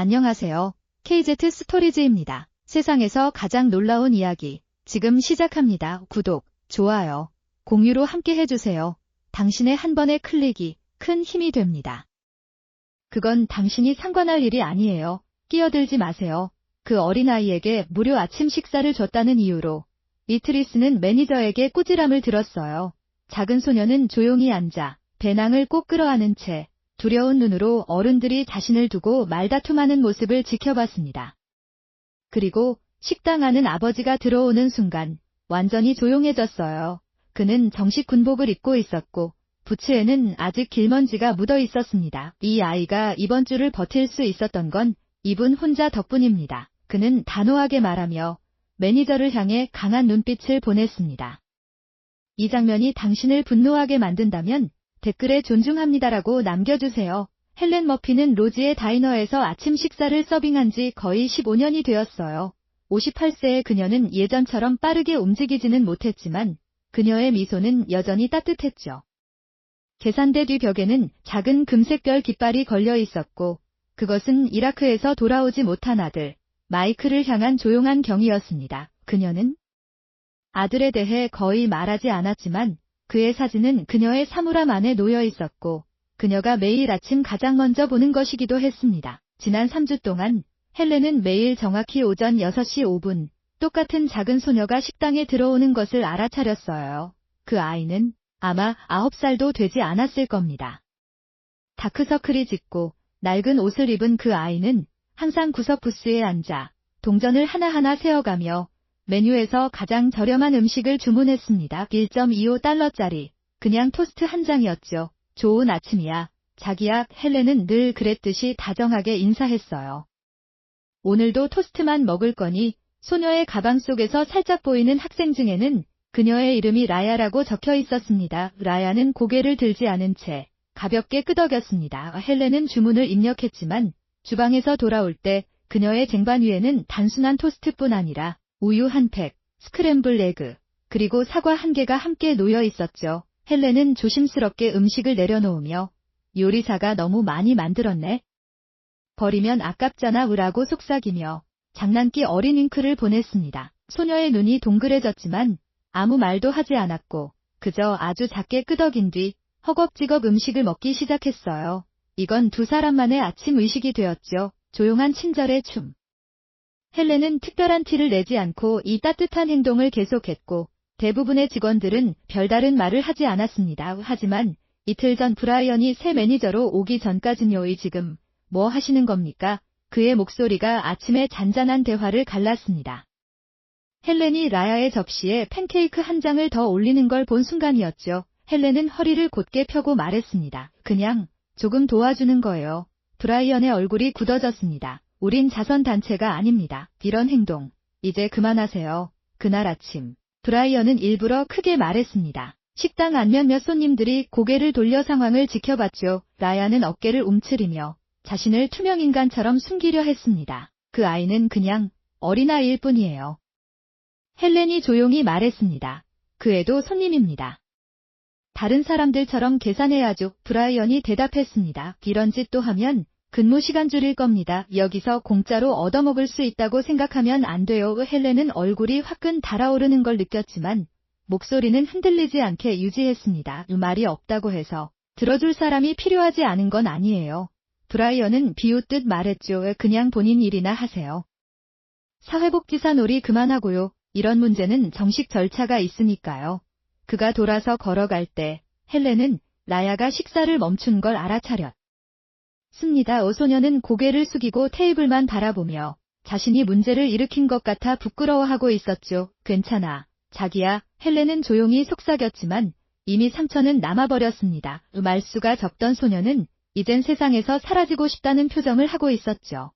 안녕하세요. KZ 스토리즈입니다. 세상에서 가장 놀라운 이야기. 지금 시작합니다. 구독, 좋아요, 공유로 함께 해주세요. 당신의 한 번의 클릭이 큰 힘이 됩니다. 그건 당신이 상관할 일이 아니에요. 끼어들지 마세요. 그 어린아이에게 무료 아침 식사를 줬다는 이유로 이트리스는 매니저에게 꾸지람을 들었어요. 작은 소녀는 조용히 앉아 배낭을 꼭 끌어안은 채 두려운 눈으로 어른들이 자신을 두고 말다툼하는 모습을 지켜봤습니다. 그리고 식당 안은 아버지가 들어오는 순간 완전히 조용해졌어요. 그는 정식 군복을 입고 있었고 부츠에는 아직 길먼지가 묻어 있었습니다. 이 아이가 이번 주를 버틸 수 있었던 건 이분 혼자 덕분입니다. 그는 단호하게 말하며 매니저를 향해 강한 눈빛을 보냈습니다. 이 장면이 당신을 분노하게 만든다면 댓글에 존중합니다라고 남겨주세요. 헬렌 머피는 로지의 다이너에서 아침 식사를 서빙한 지 거의 15년이 되었어요. 58세의 그녀는 예전처럼 빠르게 움직이지는 못했지만 그녀의 미소는 여전히 따뜻했죠. 계산대 뒤 벽에는 작은 금색별 깃발이 걸려 있었고 그것은 이라크에서 돌아오지 못한 아들 마이크를 향한 조용한 경이었습니다. 그녀는 아들에 대해 거의 말하지 않았지만 그의 사진은 그녀의 사물함 안에 놓여 있었고 그녀가 매일 아침 가장 먼저 보는 것이기도 했습니다. 지난 3주 동안 헬렌은 매일 정확히 오전 6시 5분 똑같은 작은 소녀가 식당에 들어오는 것을 알아차렸어요. 그 아이는 아마 9살도 되지 않았을 겁니다. 다크서클이 짙고 낡은 옷을 입은 그 아이는 항상 구석 부스에 앉아 동전을 하나하나 세어가며 메뉴에서 가장 저렴한 음식을 주문했습니다. 1.25달러짜리 그냥 토스트 한 장이었죠. 좋은 아침이야. 자기야 헬렌은 늘 그랬듯이 다정하게 인사했어요. 오늘도 토스트만 먹을 거니 소녀의 가방 속에서 살짝 보이는 학생증에는 그녀의 이름이 라야라고 적혀 있었습니다. 라야는 고개를 들지 않은 채 가볍게 끄덕였습니다. 헬렌은 주문을 입력했지만 주방에서 돌아올 때 그녀의 쟁반 위에는 단순한 토스트뿐 아니라 우유 한 팩, 스크램블 에그, 그리고 사과 한 개가 함께 놓여 있었죠. 헬렌은 조심스럽게 음식을 내려놓으며 요리사가 너무 많이 만들었네. 버리면 아깝잖아 우라고 속삭이며 장난기 어린 윙크를 보냈습니다. 소녀의 눈이 동그래졌지만 아무 말도 하지 않았고 그저 아주 작게 끄덕인 뒤 허겁지겁 음식을 먹기 시작했어요. 이건 두 사람만의 아침 의식이 되었죠. 조용한 친절의 춤. 헬렌은 특별한 티를 내지 않고 이 따뜻한 행동을 계속했고 대부분의 직원들은 별다른 말을 하지 않았습니다. 하지만 이틀 전 브라이언이 새 매니저로 오기 전까지요이 지금 뭐 하시는 겁니까? 그의 목소리가 아침의 잔잔한 대화를 갈랐습니다. 헬렌이 라야의 접시에 팬케이크 한 장을 더 올리는 걸 본 순간이었죠. 헬렌은 허리를 곧게 펴고 말했습니다. 그냥 조금 도와주는 거예요. 브라이언의 얼굴이 굳어졌습니다. 우린 자선단체가 아닙니다. 이런 행동. 이제 그만하세요. 그날 아침. 브라이언은 일부러 크게 말했습니다. 식당 안 몇몇 손님들이 고개를 돌려 상황을 지켜봤죠. 라야는 어깨를 움츠리며 자신을 투명인간처럼 숨기려 했습니다. 그 아이는 그냥 어린아이일 뿐이에요. 헬렌이 조용히 말했습니다. 그 애도 손님입니다. 다른 사람들처럼 계산해야죠. 브라이언이 대답했습니다. 이런 짓 또 하면 근무 시간 줄일 겁니다. 여기서 공짜로 얻어먹을 수 있다고 생각하면 안 돼요. 헬렌은 얼굴이 화끈 달아오르는 걸 느꼈지만 목소리는 흔들리지 않게 유지했습니다. 말이 없다고 해서 들어줄 사람이 필요하지 않은 건 아니에요. 브라이언은 비웃듯 말했죠. 그냥 본인 일이나 하세요. 사회복지사 놀이 그만하고요. 이런 문제는 정식 절차가 있으니까요. 그가 돌아서 걸어갈 때 헬렌은 라야가 식사를 멈춘 걸 알아차렸. 습니다. 오소녀는 고개를 숙이고 테이블만 바라보며 자신이 문제를 일으킨 것 같아 부끄러워하고 있었죠. 괜찮아. 자기야. 헬렌은 조용히 속삭였지만 이미 상처는 남아버렸습니다. 말수가 적던 소녀는 이젠 세상에서 사라지고 싶다는 표정을 하고 있었죠.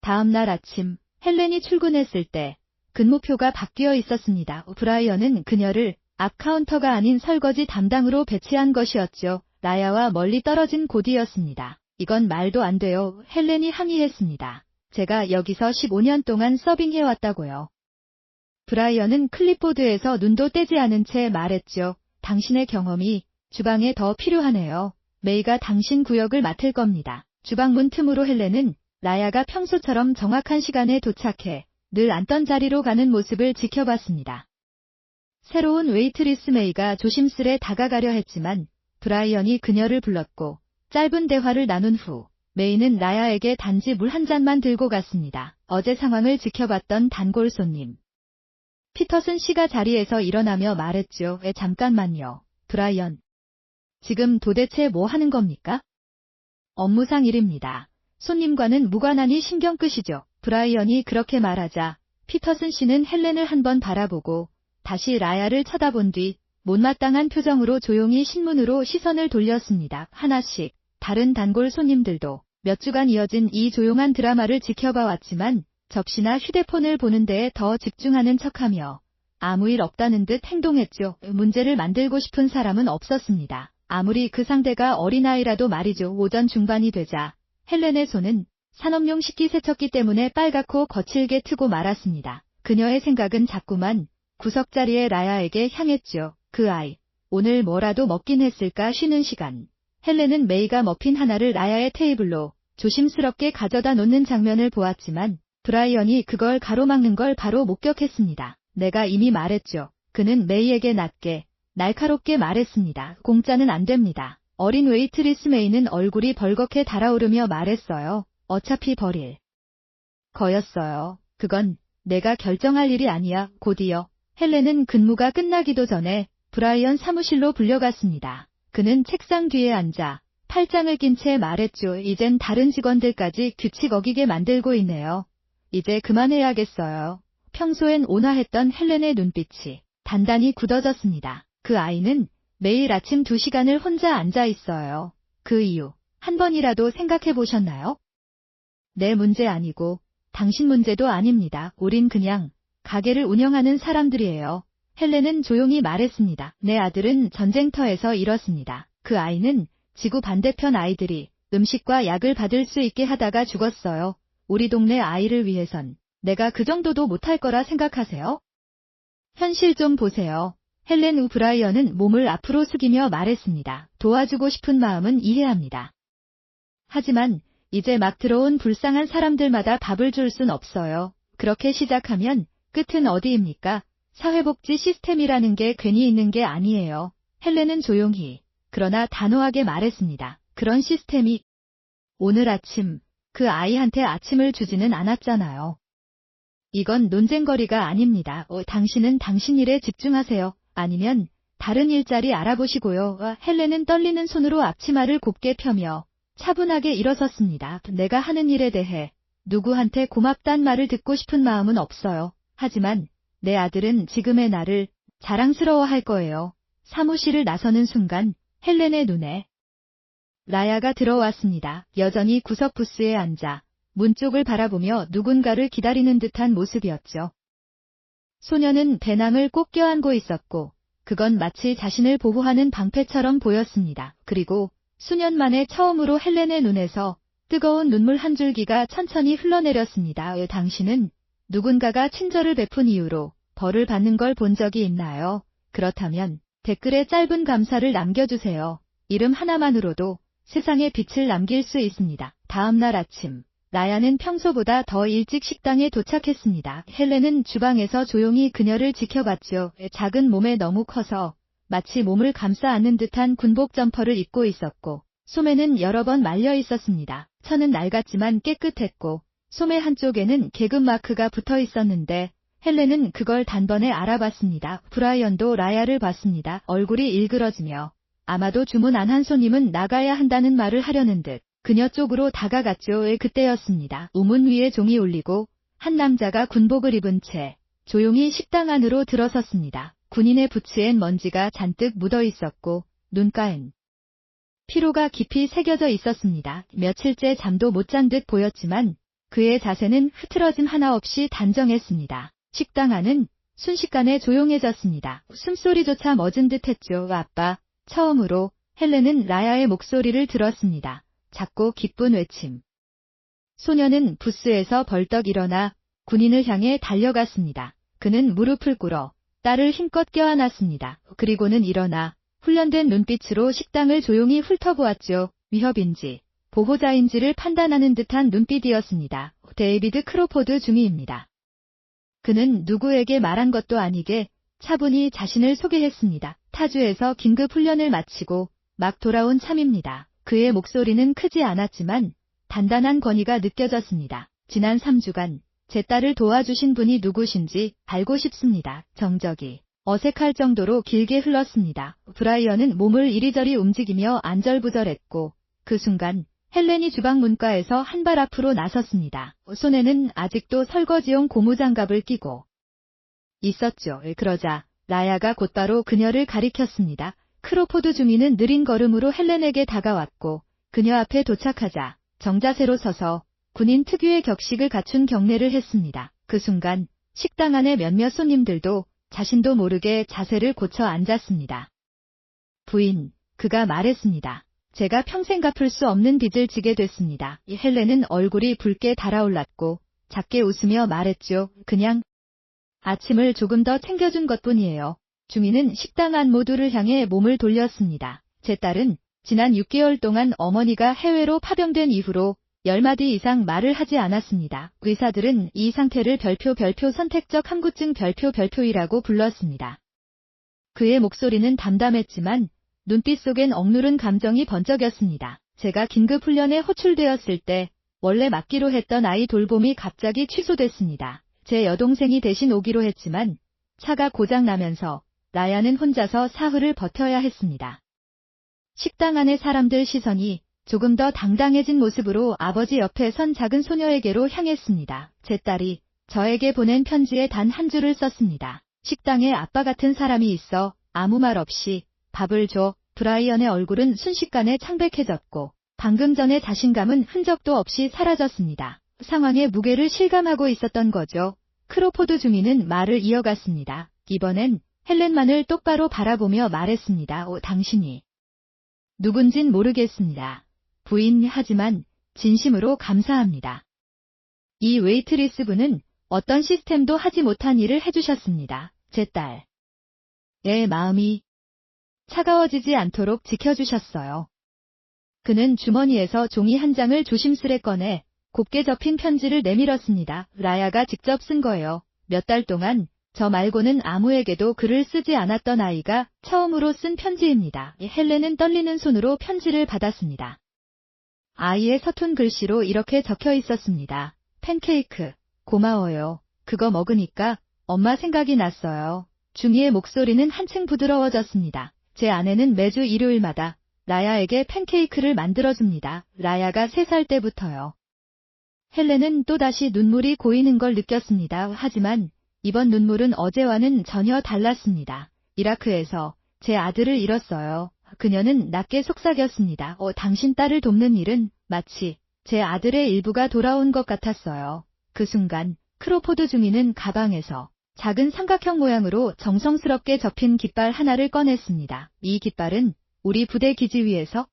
다음 날 아침 헬렌이 출근했을 때 근무표가 바뀌어 있었습니다. 브라이언은 그녀를 앞 카운터가 아닌 설거지 담당으로 배치한 것이었죠. 라야와 멀리 떨어진 곳이었습니다. 이건 말도 안 돼요. 헬렌이 항의했습니다. 제가 여기서 15년 동안 서빙해왔다고요. 브라이언은 클립보드에서 눈도 떼지 않은 채 말했죠. 당신의 경험이 주방에 더 필요하네요. 메이가 당신 구역을 맡을 겁니다. 주방 문 틈으로 헬렌은 라야가 평소처럼 정확한 시간에 도착해 늘 앉던 자리로 가는 모습을 지켜봤습니다. 새로운 웨이트리스 메이가 조심스레 다가가려 했지만 브라이언이 그녀를 불렀고 짧은 대화를 나눈 후 메이는 라야에게 단지 물 한 잔만 들고 갔습니다. 어제 상황을 지켜봤던 단골 손님. 피터슨 씨가 자리에서 일어나며 말했죠. 왜 잠깐만요. 브라이언. 지금 도대체 뭐 하는 겁니까? 업무상 일입니다. 손님과는 무관하니 신경 끄시죠. 브라이언이 그렇게 말하자 피터슨 씨는 헬렌을 한번 바라보고 다시 라야를 쳐다본 뒤 못마땅한 표정으로 조용히 신문으로 시선을 돌렸습니다. 하나씩 다른 단골 손님들도 몇 주간 이어진 이 조용한 드라마를 지켜봐 왔지만 접시나 휴대폰을 보는 데에 더 집중하는 척하며 아무 일 없다는 듯 행동했죠. 문제를 만들고 싶은 사람은 없었습니다. 아무리 그 상대가 어린아이라도 말이죠. 오전 중반이 되자 헬렌의 손은 산업용 식기세척기 때문에 빨갛고 거칠게 트고 말았습니다. 그녀의 생각은 자꾸만 구석자리의 라야에게 향했죠. 그 아이, 오늘 뭐라도 먹긴 했을까 쉬는 시간. 헬렌은 메이가 머핀 하나를 라야의 테이블로 조심스럽게 가져다 놓는 장면을 보았지만 브라이언이 그걸 가로막는 걸 바로 목격했습니다. 내가 이미 말했죠. 그는 메이에게 낮게, 날카롭게 말했습니다. 공짜는 안 됩니다. 어린 웨이트리스 메이는 얼굴이 벌겋게 달아오르며 말했어요. 어차피 버릴 거였어요. 그건 내가 결정할 일이 아니야, 곧이어. 헬렌은 근무가 끝나기도 전에 브라이언 사무실로 불려갔습니다. 그는 책상 뒤에 앉아 팔짱을 낀 채 말했죠. 이젠 다른 직원들까지 규칙 어기게 만들고 있네요. 이제 그만해야겠어요. 평소엔 온화했던 헬렌의 눈빛이 단단히 굳어졌습니다. 그 아이는 매일 아침 2시간을 혼자 앉아 있어요. 그 이유, 한 번이라도 생각해 보셨나요? 내 문제 아니고 당신 문제도 아닙니다. 우린 그냥 가게를 운영하는 사람들이에요. 헬렌은 조용히 말했습니다. 내 아들은 전쟁터에서 잃었습니다. 그 아이는 지구 반대편 아이들이 음식과 약을 받을 수 있게 하다가 죽었어요. 우리 동네 아이를 위해선 내가 그 정도도 못할 거라 생각하세요? 현실 좀 보세요. 헬렌 우 브라이언은 몸을 앞으로 숙이며 말했습니다. 도와주고 싶은 마음은 이해합니다. 하지만 이제 막 들어온 불쌍한 사람들마다 밥을 줄 순 없어요. 그렇게 시작하면 끝은 어디입니까? 사회복지 시스템이라는 게 괜히 있는 게 아니에요. 헬렌은 조용히, 그러나 단호하게 말했습니다. 그런 시스템이 오늘 아침 그 아이한테 아침을 주지는 않았잖아요. 이건 논쟁거리가 아닙니다. 어, 당신은 당신 일에 집중하세요. 아니면 다른 일자리 알아보시고요. 어, 헬렌은 떨리는 손으로 앞치마를 곱게 펴며 차분하게 일어섰습니다. 내가 하는 일에 대해 누구한테 고맙단 말을 듣고 싶은 마음은 없어요. 하지만 내 아들은 지금의 나를 자랑스러워 할 거예요. 사무실을 나서는 순간 헬렌의 눈에 라야가 들어왔습니다. 여전히 구석 부스에 앉아 문 쪽을 바라보며 누군가를 기다리는 듯한 모습이었죠. 소녀는 배낭을 꼭 껴안고 있었고 그건 마치 자신을 보호하는 방패처럼 보였습니다. 그리고 수년 만에 처음으로 헬렌의 눈에서 뜨거운 눈물 한 줄기가 천천히 흘러내렸습니다. 왜 당신은 누군가가 친절을 베푼 이유로 벌을 받는 걸 본 적이 있나요? 그렇다면 댓글에 짧은 감사를 남겨주세요. 이름 하나만으로도 세상에 빛을 남길 수 있습니다. 다음 날 아침, 라야는 평소보다 더 일찍 식당에 도착했습니다. 헬렌은 주방에서 조용히 그녀를 지켜봤죠. 작은 몸에 너무 커서 마치 몸을 감싸 안는 듯한 군복 점퍼를 입고 있었고, 소매는 여러 번 말려 있었습니다. 천은 낡았지만 깨끗했고, 소매 한쪽에는 계급 마크가 붙어 있었는데, 헬렌은 그걸 단번에 알아봤습니다. 브라이언도 라야를 봤습니다. 얼굴이 일그러지며, 아마도 주문 안 한 손님은 나가야 한다는 말을 하려는 듯, 그녀 쪽으로 다가갔죠. 에 그때였습니다. 우문 위에 종이 올리고, 한 남자가 군복을 입은 채, 조용히 식당 안으로 들어섰습니다. 군인의 부츠엔 먼지가 잔뜩 묻어 있었고 눈가엔 피로가 깊이 새겨져 있었습니다. 며칠째 잠도 못 잔 듯 보였지만 그의 자세는 흐트러짐 하나 없이 단정했습니다. 식당 안은 순식간에 조용해졌습니다. 숨소리조차 멎은 듯 했죠. 아빠, 처음으로 헬렌은 라야의 목소리를 들었습니다. 작고 기쁜 외침. 소녀는 부스에서 벌떡 일어나 군인을 향해 달려갔습니다. 그는 무릎을 꿇어 딸을 힘껏 껴안았습니다. 그리고는 일어나 훈련된 눈빛으로 식당을 조용히 훑어보았죠. 위협인지 보호자인지를 판단하는 듯한 눈빛이었습니다. 데이비드 크로포드 중위입니다. 그는 누구에게 말한 것도 아니게 차분히 자신을 소개했습니다. 타주에서 긴급 훈련을 마치고 막 돌아온 참입니다. 그의 목소리는 크지 않았지만 단단한 권위가 느껴졌습니다. 지난 3주간 제 딸을 도와주신 분이 누구신지 알고 싶습니다. 정적이 어색할 정도로 길게 흘렀습니다. 브라이언은 몸을 이리저리 움직이며 안절부절했고 그 순간 헬렌이 주방 문가에서 한 발 앞으로 나섰습니다. 손에는 아직도 설거지용 고무장갑을 끼고 있었죠. 그러자 라야가 곧바로 그녀를 가리켰습니다. 크로포드 주민은 느린 걸음으로 헬렌에게 다가왔고 그녀 앞에 도착하자 정자세로 서서 군인 특유의 격식을 갖춘 경례를 했습니다. 그 순간 식당 안의 몇몇 손님들도 자신도 모르게 자세를 고쳐 앉았습니다. 부인, 그가 말했습니다. 제가 평생 갚을 수 없는 빚을 지게 됐습니다. 이 헬렌은 얼굴이 붉게 달아올랐고 작게 웃으며 말했죠. 그냥 아침을 조금 더 챙겨준 것뿐이에요. 주민은 식당 안 모두를 향해 몸을 돌렸습니다. 제 딸은 지난 6개월 동안 어머니가 해외로 파병된 이후로 10마디 이상 말을 하지 않았습니다. 의사들은 이 상태를 별표 별표 선택적 함구증 별표 별표이라고 불렀습니다. 그의 목소리는 담담했지만 눈빛 속엔 억누른 감정이 번쩍였습니다. 제가 긴급 훈련에 호출되었을 때 원래 맡기로 했던 아이 돌봄이 갑자기 취소됐습니다. 제 여동생이 대신 오기로 했지만 차가 고장 나면서 라야는 혼자서 사흘을 버텨야 했습니다. 식당 안의 사람들 시선이 조금 더 당당해진 모습으로 아버지 옆에 선 작은 소녀에게로 향했습니다. 제 딸이 저에게 보낸 편지에 단 한 줄을 썼습니다. 식당에 아빠 같은 사람이 있어 아무 말 없이 밥을 줘. 브라이언의 얼굴은 순식간에 창백해졌고 방금 전의 자신감은 흔적도 없이 사라졌습니다. 상황의 무게를 실감하고 있었던 거죠. 크로포드 주민은 말을 이어갔습니다. 이번엔 헬렌만을 똑바로 바라보며 말했습니다. 오, 당신이 누군진 모르겠습니다. 부인 하지만 진심으로 감사합니다. 이 웨이트리스 분은 어떤 시스템도 하지 못한 일을 해주셨습니다. 제 딸. 의 마음이 차가워지지 않도록 지켜주셨어요. 그는 주머니에서 종이 한 장을 조심스레 꺼내 곱게 접힌 편지를 내밀었습니다. 라야가 직접 쓴 거예요. 몇 달 동안 저 말고는 아무에게도 글을 쓰지 않았던 아이가 처음으로 쓴 편지입니다. 헬렌은 떨리는 손으로 편지를 받았습니다. 아이의 서툰 글씨로 이렇게 적혀 있었습니다. 팬케이크, 고마워요. 그거 먹으니까 엄마 생각이 났어요. 중이의 목소리는 한층 부드러워졌습니다. 제 아내는 매주 일요일마다 라야에게 팬케이크를 만들어줍니다. 라야가 3살 때부터요. 헬렌은 또다시 눈물이 고이는 걸 느꼈습니다. 하지만 이번 눈물은 어제와는 전혀 달랐습니다. 이라크에서 제 아들을 잃었어요. 그녀는 낮게 속삭였습니다. 어, 당신 딸을 돕는 일은 마치 제 아들의 일부가 돌아온 것 같았어요. 그 순간 크로포드 주민은 가방에서 작은 삼각형 모양으로 정성스럽게 접힌 깃발 하나를 꺼냈습니다. 이 깃발은 우리 부대 기지 위에서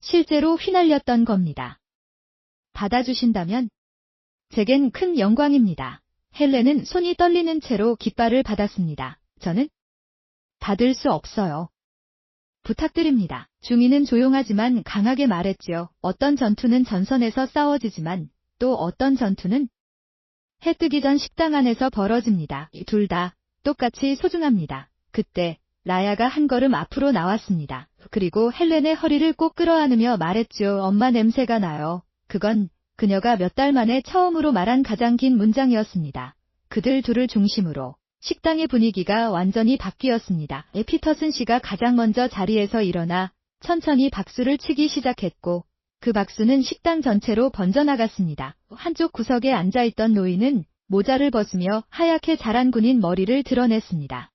실제로 휘날렸던 겁니다. 받아주신다면 제겐 큰 영광입니다. 헬렌은 손이 떨리는 채로 깃발을 받았습니다. 저는 받을 수 없어요. 부탁드립니다. 중위는 조용하지만 강하게 말했지요. 어떤 전투는 전선에서 싸워지지만 또 어떤 전투는 해 뜨기 전 식당 안에서 벌어집니다. 둘 다 똑같이 소중합니다. 그때 라야가 한 걸음 앞으로 나왔습니다. 그리고 헬렌의 허리를 꼭 끌어안으며 말했죠. 엄마 냄새가 나요. 그건 그녀가 몇 달 만에 처음으로 말한 가장 긴 문장이었습니다. 그들 둘을 중심으로 식당의 분위기가 완전히 바뀌었습니다. 피터슨 씨가 가장 먼저 자리에서 일어나 천천히 박수를 치기 시작했고 그 박수는 식당 전체로 번져나갔습니다. 한쪽 구석에 앉아있던 노인은 모자를 벗으며 하얗게 자란 군인 머리를 드러냈습니다.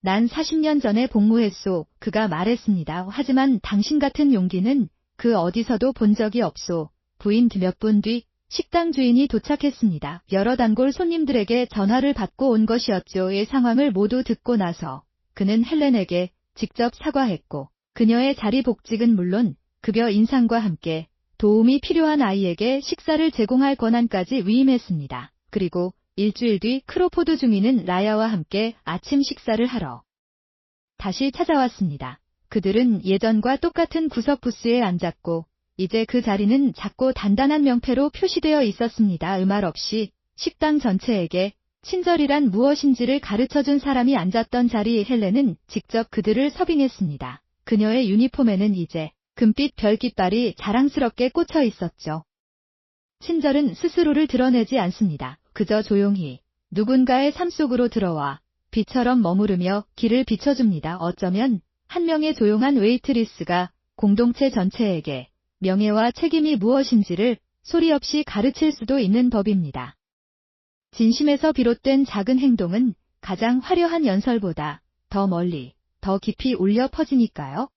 난 40년 전에 복무했소. 그가 말했습니다. 하지만 당신 같은 용기는 그 어디서도 본 적이 없소. 부인 몇 분 뒤 식당 주인이 도착했습니다. 여러 단골 손님들에게 전화를 받고 온 것이었죠. 의 상황을 모두 듣고 나서 그는 헬렌에게 직접 사과했고 그녀의 자리 복직은 물론 급여 인상과 함께 도움이 필요한 아이에게 식사를 제공할 권한까지 위임했습니다. 그리고 일주일 뒤 크로포드 주민은 라야와 함께 아침 식사를 하러 다시 찾아왔습니다. 그들은 예전과 똑같은 구석 부스에 앉았고 이제 그 자리는 작고 단단한 명패로 표시되어 있었습니다. 음할 없이 식당 전체에게 친절이란 무엇인지를 가르쳐준 사람이 앉았던 자리 헬렌은 직접 그들을 서빙했습니다. 그녀의 유니폼에는 이제 금빛 별깃발이 자랑스럽게 꽂혀 있었죠. 친절은 스스로를 드러내지 않습니다. 그저 조용히 누군가의 삶 속으로 들어와 비처럼 머무르며 길을 비춰줍니다. 어쩌면 한 명의 조용한 웨이트리스가 공동체 전체에게 명예와 책임이 무엇인지를 소리 없이 가르칠 수도 있는 법입니다. 진심에서 비롯된 작은 행동은 가장 화려한 연설보다 더 멀리, 더 깊이 울려 퍼지니까요.